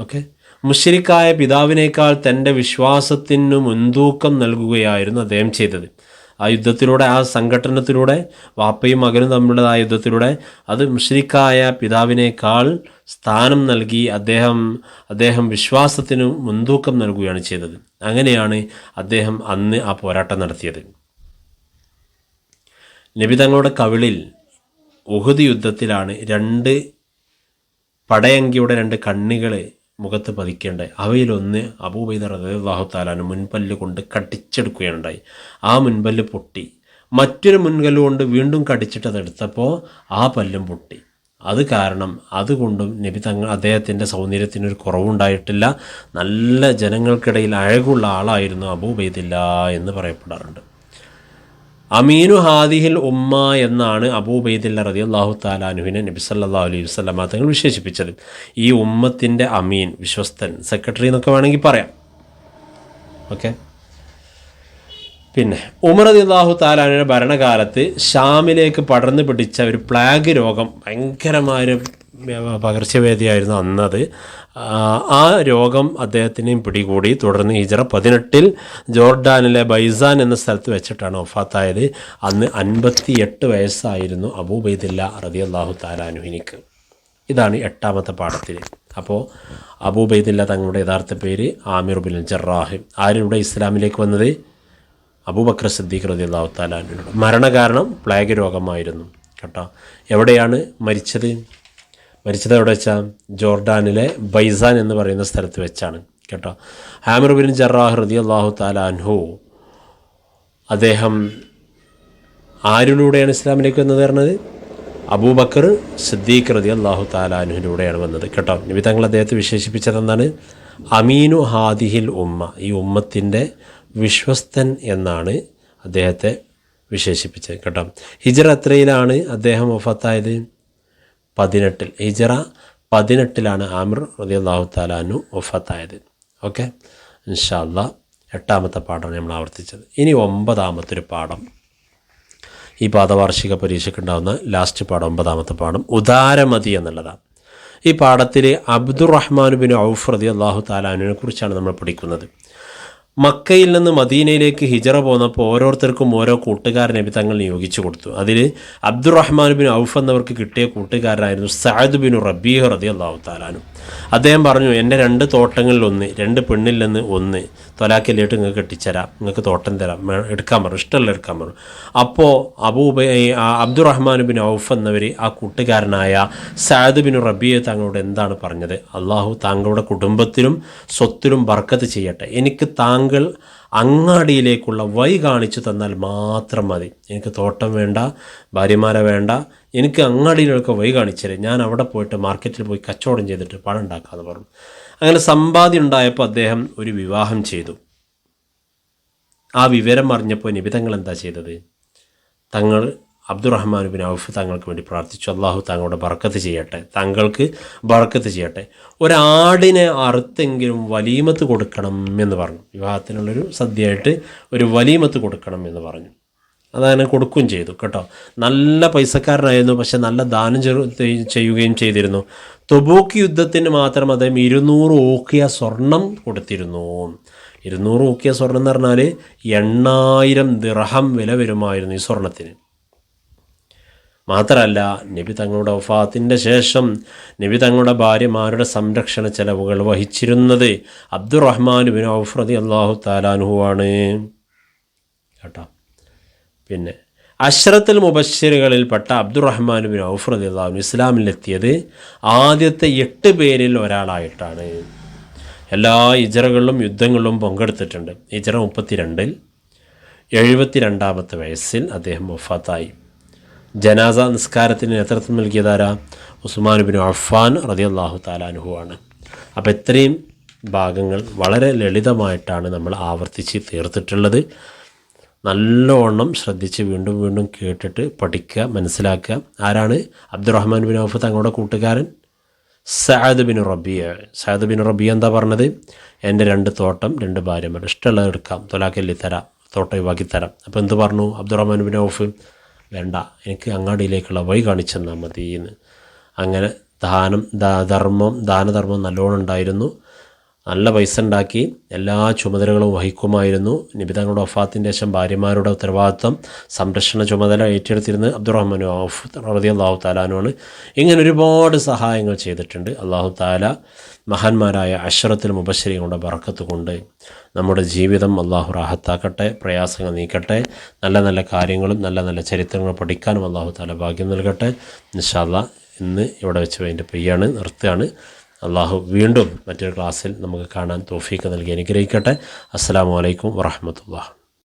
ഓക്കെ? മുഷരിക്കായ പിതാവിനേക്കാൾ തന്റെ വിശ്വാസത്തിന് മുൻതൂക്കം നൽകുകയായിരുന്നു അദ്ദേഹം ചെയ്തത്. ആ യുദ്ധത്തിലൂടെ ആ സംഘടനത്തിലൂടെ വാപ്പയും മകനും തമ്മിലുള്ള ആ യുദ്ധത്തിലൂടെ അത് മുഷ്രിക്കായ പിതാവിനേക്കാൾ സ്ഥാനം നൽകി അദ്ദേഹം അദ്ദേഹം വിശ്വാസത്തിന് മുൻതൂക്കം നൽകുകയാണ് ചെയ്തത്. അങ്ങനെയാണ് അദ്ദേഹം അന്ന് ആ പോരാട്ടം നടത്തിയത്. നബി തങ്ങളുടെ കവിളിൽ ഉഹുദ് യുദ്ധത്തിലാണ് രണ്ട് പടയങ്കിയുടെ രണ്ട് കണ്ണികൾ മുഖത്ത് പതിക്കേണ്ടായി. അവയിലൊന്ന് അബൂബൈദർ റഹു താലാന് മുൻപല്ല് കൊണ്ട് കടിച്ചെടുക്കുകയുണ്ടായി. ആ മുൻപല്ല് പൊട്ടി. മറ്റൊരു മുൻകല്ല് കൊണ്ട് വീണ്ടും കടിച്ചിട്ട് അതെടുത്തപ്പോൾ ആ പല്ലും പൊട്ടി. അത് കാരണം അതുകൊണ്ടും നബി തങ്ങൾ അദ്ദേഹത്തിന്റെ സൗന്ദര്യത്തിനൊരു കുറവുണ്ടായിട്ടില്ല. നല്ല ജനങ്ങൾക്കിടയിൽ അഴകുള്ള ആളായിരുന്നു അബൂബൈദില്ല എന്ന് പറയപ്പെടാറുണ്ട്. അമീനു ഹാദിഹിൽ ഉമ്മ എന്നാണ് അബൂബൈദില്ല റതി അള്ളാഹു താലാനുവിനെ നബി സല്ലാ അലൈഹി വസ്ലമ തങ്ങൾ വിശേഷിപ്പിച്ചത്. ഈ ഉമ്മത്തിന്റെ അമീൻ വിശ്വസ്തൻ സെക്രട്ടറി എന്നൊക്കെ വേണമെങ്കിൽ പറയാം. ഓക്കെ? പിന്നെ ഉമർ അതി അള്ളാഹു താലാനുവിന്റെ ഭരണകാലത്ത് ഷാമിലേക്ക് പടർന്നു പിടിച്ച ഒരു പ്ലാഗ് രോഗം ഭയങ്കരമായൊരു പകർച്ചവ്യാധിയായിരുന്നു അന്നത്. ആ രോഗം അദ്ദേഹത്തിനെയും പിടികൂടി. തുടർന്ന് ഹിജറ പതിനെട്ടിൽ ജോർഡാനിലെ ബൈസാൻ എന്ന സ്ഥലത്ത് വെച്ചിട്ടാണ് ഒഫാത്തായത് അന്ന് അൻപത്തി എട്ട് വയസ്സായിരുന്നു അബൂബൈദില്ല റതി അള്ളാഹു താലാനുഹിനിക്ക് ഇതാണ് എട്ടാമത്തെ പാഠത്തിൽ. അപ്പോൾ അബൂബൈദില്ല തങ്ങളുടെ യഥാർത്ഥ പേര് ആമിർ ബിൻ ജറാഹ്. ആരിലൂടെ ഇസ്ലാമിലേക്ക് വന്നത്? അബൂബക്കർ സിദ്ദീഖ് റതി അള്ളാഹു താലാനുഹിനോട് മരണകാരണം പ്ലേഗ് രോഗമായിരുന്നു കേട്ടോ. എവിടെയാണ് മരിച്ചത്? മരിച്ചത് എവിടെ വെച്ചാൽ ജോർഡാനിലെ ബൈസാൻ എന്ന് പറയുന്ന സ്ഥലത്ത് വെച്ചാണ്. കേട്ടോ? ഹാമിർബിൻ ജറാഹ് അള്ളാഹു അള്ളാഹു താലാൻഹു അദ്ദേഹം ആരിലൂടെയാണ് ഇസ്ലാമിലേക്ക് വന്നത് പറഞ്ഞത്? അബൂബക്കർ സിദ്ദീഖ് റതി അള്ളാഹു താലാൻഹുവിലൂടെയാണ് വന്നത്. കേട്ടോ? നബി തങ്ങൾ അദ്ദേഹത്തെ വിശേഷിപ്പിച്ചത് എന്താണ്? അമീനു ഹാദിഹിൽ ഉമ്മ. ഈ ഉമ്മത്തിന്റെ വിശ്വസ്തൻ എന്നാണ് അദ്ദേഹത്തെ വിശേഷിപ്പിച്ചത്. കേട്ടോ? ഹിജറ അത്രയിലാണ് അദ്ദേഹം വഫത്തായത്? പതിനെട്ടിൽ. ഹിജറ പതിനെട്ടിലാണ് ആമിർ റതി അള്ളാഹു താലാനു ഒഫത്തായത് ഓക്കെ? ഇൻഷാല്ല എട്ടാമത്തെ പാഠമാണ് നമ്മൾ ആവർത്തിച്ചത്. ഇനി ഒമ്പതാമത്തെ ഒരു പാഠം. ഈ പാദവാർഷിക പരീക്ഷയ്ക്കുണ്ടാകുന്ന ലാസ്റ്റ് പാഠം ഒമ്പതാമത്തെ പാഠം. ഉദാരമതി എന്നുള്ളതാണ്. ഈ പാഠത്തിൽ അബ്ദുറഹ്മാൻ ബിൻ ഔഫ് റതി അള്ളാഹു താലാനുവിനെ കുറിച്ചാണ് നമ്മൾ പഠിക്കുന്നത്. മക്കയിൽ നിന്ന് മദീനയിലേക്ക് ഹിജറ പോന്നപ്പോൾ ഓരോരുത്തർക്കും ഓരോ കൂട്ടുകാരൻ നബി തങ്ങൾ നിയോഗിച്ചു കൊടുത്തു. അതിൽ അബ്ദുറഹ്മാൻ ബിൻ ഔഫ് എന്നവർക്ക് കിട്ടിയ കൂട്ടുകാരനായിരുന്നു സഅദ് ബിൻ റബീഹ് റതി അള്ളാഹു താലാനു അദ്ദേഹം പറഞ്ഞു എന്റെ രണ്ട് തോട്ടങ്ങളിൽ ഒന്ന് രണ്ട് പെണ്ണിൽ നിന്ന് ഒന്ന് തൊലാക്കിലേട്ട് നിങ്ങൾക്ക് കെട്ടിച്ചരാം നിങ്ങൾക്ക് തോട്ടം തരാം എടുക്കാൻ പറഞ്ഞു ഇഷ്ടമല്ല എടുക്കാൻ പറഞ്ഞു അപ്പോൾ അബൂബ അബ്ദുറഹ്മാൻ ബിൻ ഔഫ് എന്നവർ ആ കൂട്ടുകാരനായ സാദ് ബിൻ റബിയെ താങ്കളോട് എന്താണ് പറഞ്ഞത്? അള്ളാഹു താങ്കളുടെ കുടുംബത്തിലും സ്വത്തിലും ബർക്കത്ത് ചെയ്യട്ടെ. എനിക്ക് താങ്കൾ അങ്ങാടിയിലേക്കുള്ള വഴി കാണിച്ചു തന്നാൽ മാത്രം മതി. എനിക്ക് തോട്ടം വേണ്ട ഭാര്യമാരെ വേണ്ട എനിക്ക് അങ്ങാടിയിലൊക്കെ വഴി കാണിച്ചേരെ. ഞാൻ അവിടെ പോയിട്ട് മാർക്കറ്റിൽ പോയി കച്ചവടം ചെയ്തിട്ട് പണം ഉണ്ടാക്കാമെന്ന് പറഞ്ഞു. അങ്ങനെ സമ്പാദ്യം ഉണ്ടായപ്പോൾ അദ്ദേഹം ഒരു വിവാഹം ചെയ്തു. ആ വിവരം അറിഞ്ഞപ്പോൾ നിബിതങ്ങൾ എന്താ ചെയ്തത്? തങ്ങൾ അബ്ദുറഹ്മാൻ ബിൻ ഔഫ് തങ്ങൾക്ക് വേണ്ടി പ്രാർത്ഥിച്ചു. അള്ളാഹു താങ്കളുടെ ബർക്കത്ത് ചെയ്യട്ടെ. താങ്കൾക്ക് ബർക്കത്ത് ചെയ്യട്ടെ. ഒരാടിനെ അറുത്തെങ്കിലും വലീമത്ത് കൊടുക്കണം എന്ന് പറഞ്ഞു. വിവാഹത്തിനുള്ളൊരു സദ്യയായിട്ട് ഒരു വലീമത്ത് കൊടുക്കണം എന്ന് പറഞ്ഞു. അതങ്ങനെ കൊടുക്കുകയും ചെയ്തു കേട്ടോ. നല്ല പൈസക്കാരനായിരുന്നു പക്ഷെ നല്ല ദാനം ചെയ്യുകയും ചെയ്തിരുന്നു. തൊബൂക്ക് യുദ്ധത്തിന് മാത്രം അദ്ദേഹം ഇരുന്നൂറ് ഓക്കിയ സ്വർണം കൊടുത്തിരുന്നു. ഇരുന്നൂറ് ഓക്കിയ സ്വർണം എന്ന് പറഞ്ഞാൽ എണ്ണായിരം ദിർഹം വില വരുമായിരുന്നു ഈ സ്വർണത്തിന്. മാത്രമല്ല നബി തങ്ങളുടെ വഫാത്തിന്റെ ശേഷം നബി തങ്ങളുടെ ഭാര്യമാരുടെ സംരക്ഷണ ചെലവുകൾ വഹിച്ചിരുന്നത് അബ്ദുറഹ്മാൻ ബിൻ ഔഫ്രദി അള്ളാഹു താലാനുഹുവാണ് കേട്ടോ. പിന്നെ അഷ്റത്തുൽ മുബശ്ശിറുകളിൽപ്പെട്ട അബ്ദുറഹ്മാൻ ബിൻ ഔഫ് റതി അള്ളാഹു ഇസ്ലാമിലെത്തിയത് ആദ്യത്തെ എട്ട് പേരിൽ ഒരാളായിട്ടാണ്. എല്ലാ ഇജറകളിലും യുദ്ധങ്ങളിലും പങ്കെടുത്തിട്ടുണ്ട്. ഇജറ മുപ്പത്തിരണ്ടിൽ എഴുപത്തി രണ്ടാമത്തെ വയസ്സിൽ അദ്ദേഹം വഫാത്തായി. ജനാസ നിസ്കാരത്തിന് നേതൃത്വം നൽകിയതാരാ ഉസ്മാൻ ബിൻ അഫ്ഫാൻ റതിയല്ലാഹു താലാനുഹു ആണ്. അപ്പോൾ ഇത്രയും ഭാഗങ്ങൾ വളരെ ലളിതമായിട്ടാണ് നമ്മൾ ആവർത്തിച്ച് തീർത്തിട്ടുള്ളത്. നല്ലവണ്ണം ശ്രദ്ധിച്ച് വീണ്ടും വീണ്ടും കേട്ടിട്ട് പഠിക്കുക മനസ്സിലാക്കുക. ആരാണ്? അബ്ദുറഹ്മാൻ ബിൻ ഔഫ് തങ്ങളുടെ കൂട്ടുകാരൻ? Saad bin Rabia Saad bin Rabia എന്താ പറഞ്ഞത്? എന്റെ രണ്ട് തോട്ടം രണ്ട് ഭാര്യമാർ. ഇഷ്ടമുള്ളത് എടുക്കാം. തൊലാക്കല്ലി തരാം. തോട്ടം ഒഴിവാക്കി തരാം. അപ്പോൾ എന്ത് പറഞ്ഞു? അബ്ദുറഹ്മാൻ ബിൻ ഔഫ്? വേണ്ട എനിക്ക് അങ്ങാടിയിലേക്കുള്ള വഴി കാണിച്ചു തന്നാൽ മതി എന്ന് അങ്ങനെ ദാനം ദാ- ധർമ്മം ദാനധർമ്മം നല്ലോണം ഉണ്ടായിരുന്നു. നല്ല പൈസ ഉണ്ടാക്കി എല്ലാ ചുമതലകളും വഹിക്കുമായിരുന്നു. നിബിതങ്ങളുടെ വഫാത്തിന്റെ ശേഷം ഭാര്യമാരുടെ ഉത്തരവാദിത്വം സംരക്ഷണ ചുമതല ഏറ്റെടുത്തിരുന്നത് അബ്ദുറഹ്മാൻ ഔഫ് റതി അള്ളാഹു താലാനുമാണ് ഇങ്ങനെ ഒരുപാട് സഹായങ്ങൾ ചെയ്തിട്ടുണ്ട്. അള്ളാഹു താല മഹാന്മാരായ അശ്രത്തിൽ മുബശ്ശരികളുടെ ബറക്കത്ത് കൊണ്ട് നമ്മുടെ ജീവിതം അള്ളാഹു റാഹത്താക്കട്ടെ പ്രയാസങ്ങൾ നീക്കട്ടെ നല്ല നല്ല കാര്യങ്ങളും നല്ല നല്ല ചരിത്രങ്ങളും പഠിക്കാനും അള്ളാഹു താല ഭാഗ്യം നൽകട്ടെ. നിഷാദ ഇന്ന് ഇവിടെ വെച്ച് അതിന്റെ പെയ്യാണ് നിർത്തുകയാണ്. അള്ളാഹു വീണ്ടും മറ്റൊരു ക്ലാസ്സിൽ നമുക്ക് കാണാൻ തോഫീക്ക് നൽകി അനുഗ്രഹിക്കട്ടെ. അസ്സാം വലൈക്കും വറഹമത്തുള്ള